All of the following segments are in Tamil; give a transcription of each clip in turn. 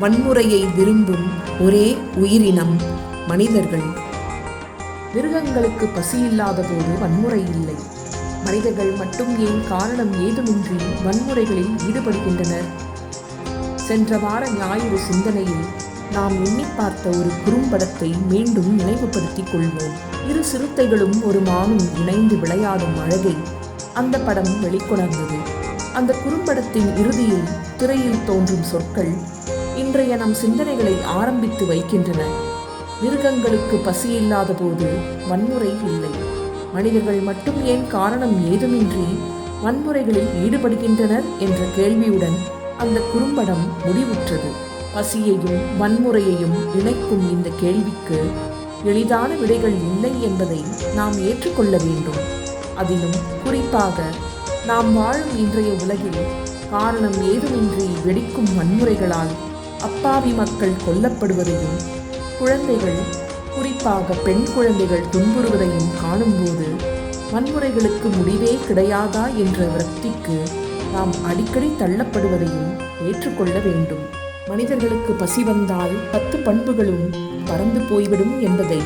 வன்முறையை விரும்பும் ஒரே உயிரினம் மனிதர்கள். மிருகங்களுக்கு பசி இல்லாத போது வன்முறை இல்லை. மனிதர்கள் மட்டும் ஏன் காரணம் ஏதுமின்றி வன்முறைகளில் ஈடுபடுகின்றனர்? சென்ற வார ஞாயிறு சிந்தனையில் நாம் எண்ணி பார்த்த ஒரு குறும்படத்தை மீண்டும் நினைவுபடுத்திக் கொள்வோம். இரு சிறுத்தைகளும் ஒரு மானும் இணைந்து விளையாடும் அழகை அந்த படம் வெளிக்கொணர்ந்தது. அந்த குறும்படத்தின் இறுதியில் திரையில் தோன்றும் சொற்கள் இன்றைய நம் சிந்தனைகளை ஆரம்பித்து வைக்கின்றன. மிருகங்களுக்கு பசி இல்லாத போது வன்முறை இல்லை. மனிதர்கள் மட்டும் ஏன் காரணம் ஏதுமின்றி வன்முறைகளில் ஈடுபடுகின்றனர் என்ற கேள்வியுடன் அந்த குறும்படம் முடிவுற்றது. பசியையும் வன்முறையையும் இணைக்கும் இந்த கேள்விக்கு எளிதான விடைகள் இல்லை என்பதை நாம் ஏற்றுக்கொள்ள வேண்டும். அதிலும் குறிப்பாக நாம் வாழும் இன்றைய உலகில் காரணம் ஏதுமின்றி வெடிக்கும் வன்முறைகளால் அப்பாவி மக்கள் கொல்லப்படுவதையும் குழந்தைகள் குறிப்பாக பெண் குழந்தைகள் துன்புறுவதையும் காணும்போது வன்முறைகளுக்கு முடிவே கிடையாதா என்ற விரக்திக்கு நாம் அடிக்கடி தள்ளப்படுவதையும் ஏற்றுக்கொள்ள வேண்டும். மனிதர்களுக்கு பசி வந்தால் பத்து பண்புகளும் பறந்து போய்விடும் என்பதை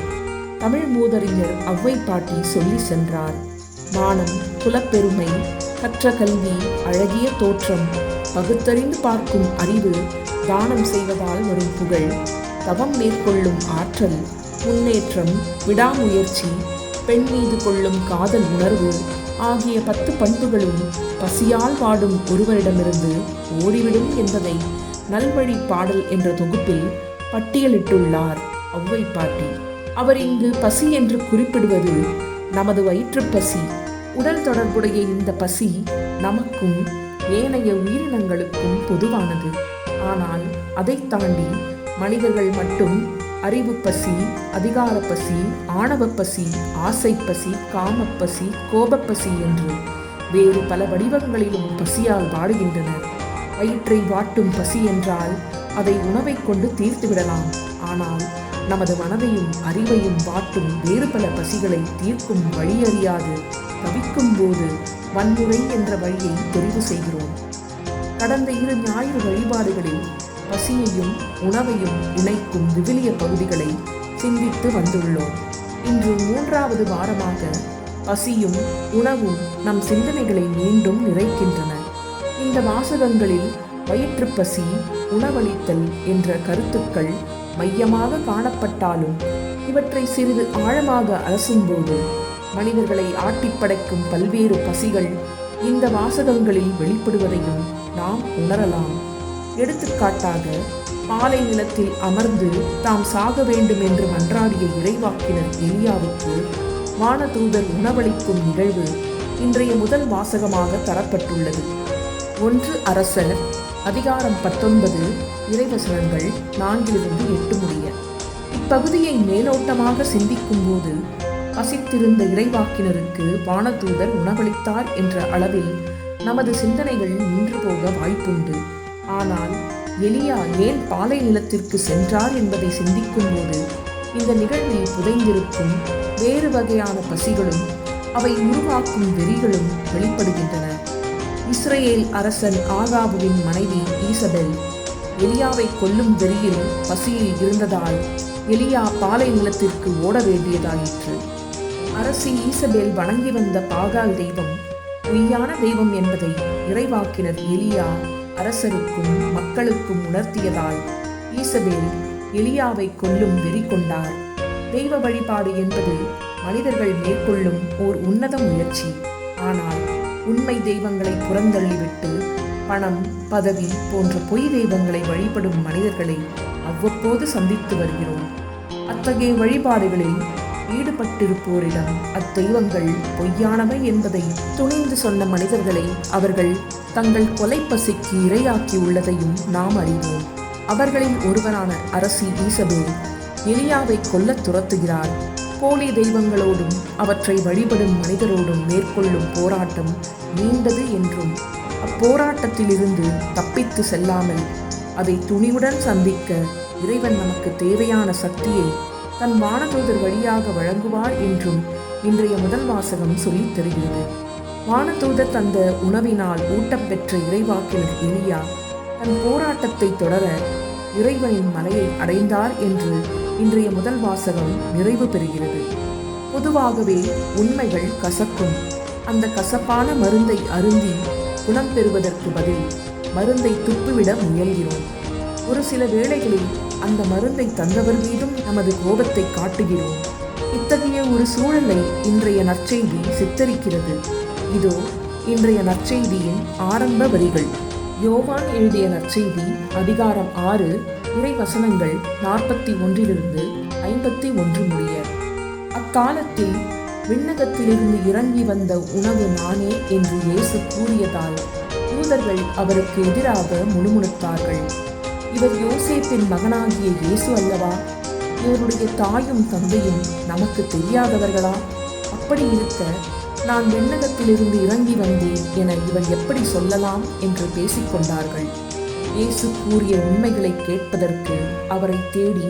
தமிழ் மூதறிஞர் அவ்வை பாட்டி சொல்லி சென்றார். மானம் குலப்பெருமை கற்ற கல்வி அழகிய தோற்றம் பகுத்தறிந்து பார்க்கும் அறிவு தானம் செய்வதால் வரும் புகழ். தவம் மேற்கொள்ளும் ஆற்றல் முன்னேற்றம் விடாமுயற்சி பெண் மீது கொள்ளும் காதல் உணர்வு ஆகிய பத்து பண்புகளும் பசியால் வாடும் ஒருவரிடமிருந்து ஓடிவிடும் என்பதை நல்வழி பாடல் என்ற தொகுப்பில் பட்டியலிட்டுள்ளார் ஒளவை பாட்டி. அவர் இங்கு பசி என்று குறிப்பிடுவது நமது வயிற்றுப் பசி. உடல் தொடர்புடைய இந்த பசி நமக்கும் ஏனைய உயிரினங்களுக்கும் பொதுவானது. ஆனால் அதைத் தாண்டி மனிதர்கள் மட்டும் அறிவு பசி அதிகார பசி ஆணவ பசி ஆசை பசி காமப்பசி கோபப்பசி என்று வேறு பல வடிவங்களிலும் பசியால் வாடுகின்றனர். வயிற்றை வாட்டும் பசி என்றால் அதை உணவை கொண்டு தீர்த்து விடலாம். ஆனால் நமது மனதையும் அறிவையும் வாட்டும் வேறு பல பசிகளை தீர்க்கும் வழியறியாது தவிக்கும் போது வன்முறை என்ற வழியை தெரிவு செய்கிறோம். கடந்த இரு ஞாயிறு வழிபாடுகளில் பசியையும் உணவையும் இணைக்கும் விவிலிய பகுதிகளை சிந்தித்து வந்துள்ளோம். இன்று மூன்றாவது வாரமாக பசியும் உணவும் நம் சிந்தனைகளை மீண்டும் நிறைக்கின்றன. இந்த வாசகங்களில் வயிற்று பசி உணவளித்தல் என்ற கருத்துக்கள் மையமாக காணப்பட்டாலும் இவற்றை சிறிது ஆழமாக அலசும்போது மனிதர்களை ஆட்டிப்படைக்கும் பல்வேறு பசிகள் இந்த வாசகங்களில் வெளிப்படுவதையும் நாம் உணரலாம். எடுத்துக்காட்டாக பாலை நிலத்தில் அமர்ந்து தாம் சாக வேண்டும் என்று மன்றாடிய இறைவாக்கினர் எலியாவுக்கு வானதூதர் உணவளிக்கும் நிகழ்வு இன்றைய முதல் வாசகமாக தரப்பட்டுள்ளது. ஒன்று அரசர் அதிகாரம் பத்தொன்பது இறைவசனங்கள் நான்கிலிருந்து எட்டு முடிய. இப்பகுதியை மேலோட்டமாக சிந்திக்கும் போது பசித்திருந்த இறைவாக்கினருக்கு வானதூதர் உணவளித்தார் என்ற அளவில் நமது சிந்தனைகள் நின்று போக வாய்ப்புண்டு. ஆனால் எலியா ஏன் பாலை நிலத்திற்கு சென்றார் என்பதை சிந்திக்கும்போது இந்த நிகழ்வில் புதைந்திருக்கும் வேறு வகையான பசிகளும் அவை உருவாக்கும் வெறிகளும் வெளிப்படுகின்றன. இஸ்ரேல் அரசன் ஆகாபுவின் மனைவி ஈசபெல் எலியாவை கொல்லும் வெறியில் பசியில் இருந்ததால் எலியா பாலை நிலத்திற்கு ஓட வேண்டியதாயிற்று. அரசி ஈசபேல் வணங்கி வந்த பாகால் தெய்வம் பொய்யான தெய்வம் என்பதை இறைவாக்கினர் எலியா அரசருக்கும் மக்களுக்கும் உணர்த்தியதால் ஈசபேல் எலியாவை கொல்லும் வெறி கொண்டார். தெய்வ வழிபாடு என்பது மனிதர்கள் மேற்கொள்ளும் ஓர் உன்னத முயற்சி. ஆனால் உண்மை தெய்வங்களை புறந்தள்ளிவிட்டு பணம் பதவி போன்ற பொய் தெய்வங்களை வழிபடும் மனிதர்களை அவ்வப்போது சந்தித்து வருகிறோம். அத்தகைய வழிபாடுகளில் ஈடுபட்டிருப்போரிடம் அத்தெய்வங்கள் பொய்யானவை என்பதை துணிந்து சொன்ன மனிதர்களை அவர்கள் தங்கள் கொலைப்பசிக்கு இரையாக்கி உள்ளதையும் நாம் அறிவோம். அவர்களில் ஒருவரான அரசி ஈசபேல் எலியாவை கொல்லத் துரத்துகிறார். போலி தெய்வங்களோடும் அவற்றை வழிபடும் மனிதரோடும் மேற்கொள்ளும் போராட்டம் நீண்டது என்றும் அப்போராட்டத்திலிருந்து தப்பித்து செல்லாமல் அதை துணிவுடன் சந்திக்க இறைவன் நமக்கு தேவையான சக்தியை தன் வானதூதர் வழியாக வழங்குவார் என்றும் இன்றைய முதல் வாசகம் சொல்லித் தருகிறது. வானதூதர் தந்த உணவினால் ஊட்டப்பெற்ற இறைவாக்கினர் எலியா தன் போராட்டத்தை தொடர இறைவனின் மலையை அடைந்தார் என்று இன்றைய முதல் வாசகம் நிறைவு பெறுகிறது. பொதுவாகவே உண்மைகள் கசக்கும். அந்த கசப்பான மருந்தை அருந்தி குணம் பெறுவதற்கு பதில் மருந்தை துப்பிவிட முயல்கிறோம். ஒரு சில வேளைகளில் அந்த மருந்தை தந்தவர் மீதும் நமது கோபத்தை காட்டுகிறோம். இத்தகைய ஒரு சூழலை இன்றைய நற்செய்தி சித்தரிக்கிறது. இதோ இன்றைய நற்செய்தியின் ஆரம்ப வரிகள். யோவான் எழுதிய நற்செய்தி அதிகாரம் ஆறு இறைவசனங்கள் நாற்பத்தி ஒன்றிலிருந்து ஐம்பத்தி ஒன்று முடிய. அக்காலத்தில் விண்ணகத்திலிருந்து இறங்கி வந்த உணவு நானே என்று இயேசு கூறியதால் யூதர்கள் அவருக்கு எதிராக முணுமுணுத்தார்கள். இவர் யோசேப்பின் மகனாகிய இயேசு அல்லவா? இவருடைய தாயும் தந்தையும் நமக்கு தெரியாதவர்களா? அப்படி இருக்க நான் விண்ணகத்திலிருந்து இறங்கி வந்தேன் என இவர் எப்படி சொல்லலாம் என்று பேசிக்கொண்டார்கள். இயேசு கூறிய உண்மைகளை கேட்பதற்கு அவரை தேடி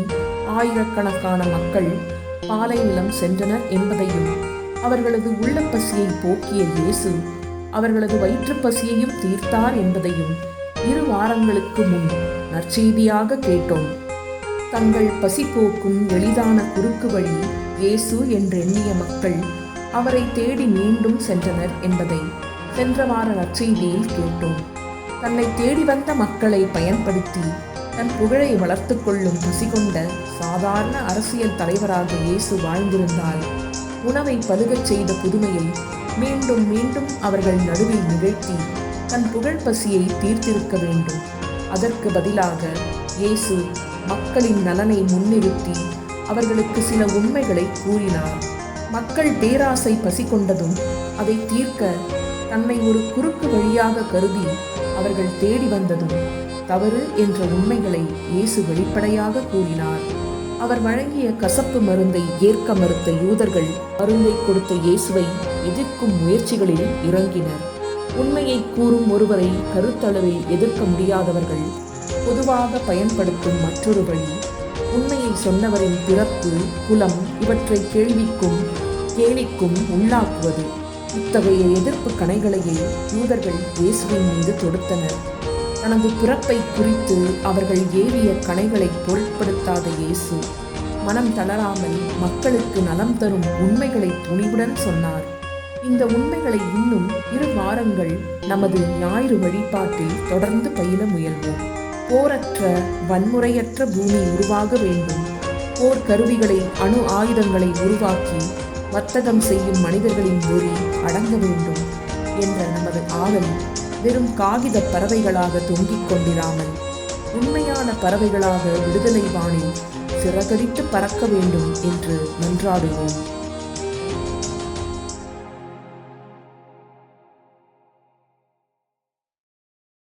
ஆயிரக்கணக்கான மக்கள் பாலை நிலம் சென்றனர் என்பதையும் அவர்களது உள்ளப்பசியை போக்கிய இயேசு அவர்களது வயிற்றுப்பசியையும் தீர்த்தார் என்பதையும் இரு வாரங்களுக்கு முன் நற்செய்தியாக கேட்டோம். தங்கள் பசி போக்கும் எளிதான குறுக்கு வழி இயேசு என்றெண்ணிய மக்கள் அவரை தேடி மீண்டும் சென்றனர் என்பதை சென்ற வார நற்செய்தியில் கேட்டோம். தன்னை தேடி வந்த மக்களை பயன்படுத்தி தன் புகழை வளர்த்து கொள்ளும் பசி கொண்ட சாதாரண அரசியல் தலைவராக இயேசு வாழ்ந்திருந்தால் உணவை பருகச் செய்த புதுமையை மீண்டும் மீண்டும் அவர்கள் நடுவில் நிகழ்த்தி தன் புகழ் பசியை தீர்த்திருக்க வேண்டும். அதற்கு பதிலாக இயேசு மக்களின் நலனை முன்னிறுத்தி அவர்களுக்கு சில உண்மைகளை கூறினார். மக்கள் பேராசை பசி கொண்டதும் அதை தீர்க்க தன்னை ஒரு குறுக்கு வழியாக கருதி அவர்கள் தேடி வந்ததும் தவறு என்ற உண்மைகளை இயேசு வெளிப்படையாக கூறினார். அவர் வழங்கிய கசப்பு மருந்தை ஏற்க மறுத்த யூதர்கள் மருந்தை கொடுத்த இயேசுவை எதிர்க்கும் முயற்சிகளில் இறங்கினர். உண்மையை கூறும் ஒருவரை கருத்தளவில் எதிர்க்க முடியாதவர்கள் பொதுவாக பயன்படுத்தும் மற்றொரு வழி உண்மையை சொன்னவரின் பிறப்பு குலம் இவற்றை கேள்விக்கும் கேலிக்கும் உள்ளாக்குவது. இத்தகைய எதிர்ப்பு கணைகளையே யூதர்கள் இயேசுவின் மீது தொடுத்தனர். தனது பிறப்பை குறித்து அவர்கள் ஏவிய கணைகளை பொருட்படுத்தாத இயேசு மனம் தளராமல் மக்களுக்கு நலம் தரும் உண்மைகளை துணிவுடன் சொன்னார். இந்த உண்மைகளை இன்னும் இரு வாரங்கள் நமது ஞாயிறு வழிபாட்டில் தொடர்ந்து பயில முயல்வோம். போரற்ற வன்முறையற்ற பூமி உருவாக வேண்டும். போர் கருவிகளை அணு ஆயுதங்களை உருவாக்கி வர்த்தகம் செய்யும் மனிதர்களின் மொழி அடங்க வேண்டும் என்ற நமது ஆவல் வெறும் காகித பறவைகளாக தொங்கிக் கொண்டிராமல் உண்மையான பறவைகளாக விடுதலை வானில் சிறகடித்து பறக்க வேண்டும் என்று மன்றாடுவோம்.